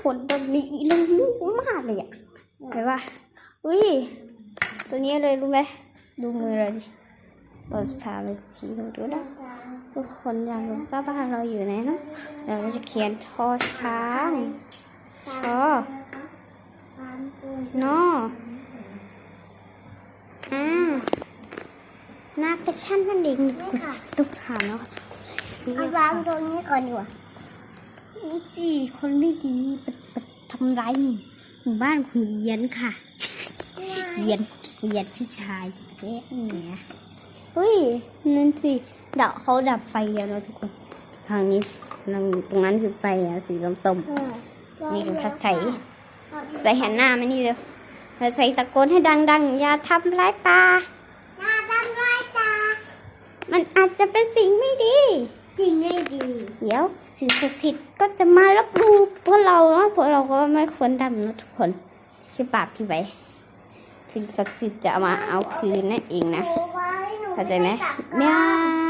ผลแบบนี้เลยลูกมากเลยอะเห็นปะอุ้ยตัวนี้เลยรู้ไหมดูมือเราดิตอนสพาไปชี้ดูดูนะทุกคนอยากรู้ว่าบ้านเราอยู่ไหนเนาะเราก็จะเขียนทอช้างชอนออ่าหน้ากระชั้นนั่นเองตุ๊กถามเนาะเอาวางตรงนี้ก่อนดีกว่า นี่จีคนไม่ดีไปไปทำร้ายหมู่หมู่บ้านคุณเยียนค่ะเยียนเยียนพี่ชายเอ๊ะเนี่ยเฮ้ยนั่นสิดับเขาดับไฟแล้วนะทุกคน ทางนี้ทางตรงนั้นคือไฟอะสีส้มเออๆนี่คือพัดใสใส่หันหน้ามานี่เร็วพัดใสตะโกนให้ดังๆอย่าทำร้ายปลาอย่าทำร้ายตามันอาจจะเป็นสิ่งไม่ดีจริงไม่ดี เดี๋ยวสิ่งศักดิ์สิทธิ์ก็จะมารับดูพวกเราเนาะพวกเราก็ไม่ควรทำนะทุกคนใช่ปากพี่ไว้สิ่งศักดิ์สิทธิ์จะมาเอาคืนนั่นเองนะเข้าใจไหมเนี่ย